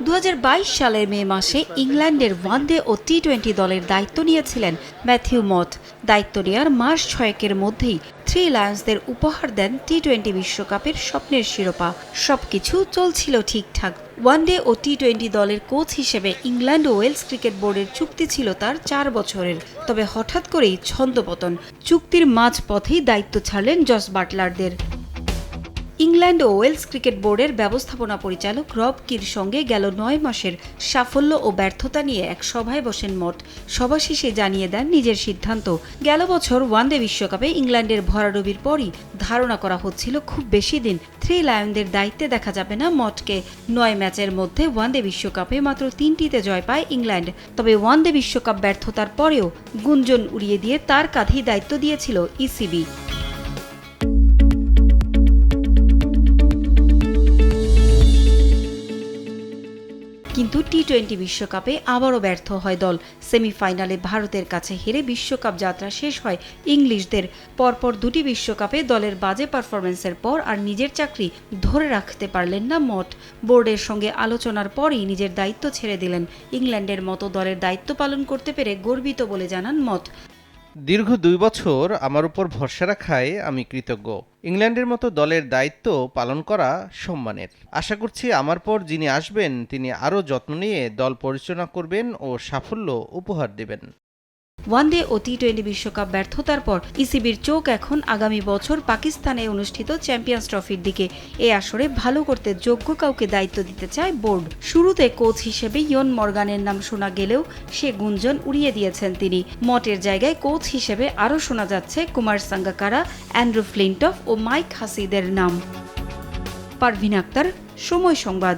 দু হাজার বাইশ সালের মে মাসে ইংল্যান্ডের ওয়ানডে ও টি টোয়েন্টি দলের দায়িত্ব নিয়েছিলেন ম্যাথিউ মথ। দায়িত্ব নেওয়ার মাস ছয়েকের মধ্যেই থ্রি লায়ন্সদের উপহার দেন টি টোয়েন্টি বিশ্বকাপের স্বপ্নের শিরোপা। সবকিছু চলছিল ঠিকঠাক। ওয়ানডে ও টি টোয়েন্টি দলের কোচ হিসেবে ইংল্যান্ড ও ওয়েলস ক্রিকেট বোর্ডের চুক্তি ছিল তার চার বছরের। তবে হঠাৎ করেই ছন্দপতন চুক্তির মাঝ পথেই দায়িত্ব ছাড়লেন জস বাটলারদের। ইংল্যান্ড ও ওয়েলস ক্রিকেট বোর্ডের ব্যবস্থাপনা পরিচালক রব কির সঙ্গে গেল নয় মাসের সাফল্য ও ব্যর্থতা নিয়ে এক সভায় বসেন মঠ সভা শেষে জানিয়ে দেন নিজের সিদ্ধান্ত। গেল বছর ওয়ানডে বিশ্বকাপে ইংল্যান্ডের ভরাডুবির পরই ধারণা করা হচ্ছিল খুব বেশি দিন। থ্রি লায়নদের দায়িত্বে দেখা যাবে না মঠকে নয় ম্যাচের মধ্যে ওয়ানডে বিশ্বকাপে মাত্র তিনটিতে জয় পায় ইংল্যান্ড। তবে ওয়ানডে বিশ্বকাপ ব্যর্থতার পরেও গুঞ্জন উড়িয়ে দিয়ে তার কাঁধেই দায়িত্ব দিয়েছিল ইসিবি। কিন্তু টি টোয়েন্টি বিশ্বকাপে আবারও ব্যর্থ হয় দল। সেমিফাইনালে ভারতের কাছে হেরে বিশ্বকাপ যাত্রা শেষ হয় ইংলিশদের। পরপর দুটি বিশ্বকাপে দলের বাজে পারফরমেন্সের পর আর নিজের চাকরি ধরে রাখতে পারলেন না মঠ বোর্ডের সঙ্গে আলোচনার পরই নিজের দায়িত্ব ছেড়ে দিলেন। ইংল্যান্ডের মতো দলের দায়িত্ব পালন করতে পেরে গর্বিত বলে জানান মঠ দীর্ঘ দুই বছর আমার উপর ভরসা রাখায় আমি কৃতজ্ঞ। ইংল্যান্ডের মতো দলের দায়িত্ব পালন করা সম্মানের। আশা করছি আমার পর যিনি আসবেন, তিনি আরও যত্ন নিয়ে দল পরিচালনা করবেন ও সাফল্য উপহার দেবেন। ওয়ানডে ও টি টোয়েন্টি বিশ্বকাপ ব্যর্থতার পর ইসিবির চোখ এখন আগামী বছর পাকিস্তানে অনুষ্ঠিত চ্যাম্পিয়ন্স ট্রফির দিকে। এ আসরে ভালো করতে যোগ্য কাউকে দায়িত্ব দিতে চায় বোর্ড। শুরুতে কোচ হিসেবে ইয়ন মর্গানের নাম শোনা গেলেও সে গুঞ্জন উড়িয়ে দিয়েছেন তিনি। মটের জায়গায় কোচ হিসেবে আরও শোনা যাচ্ছে কুমার সাঙ্গাকারা, অ্যান্ড্রু ফ্লিন্টফ ও মাইক হাসিদের নাম। পারভিন আক্তার, সময় সংবাদ।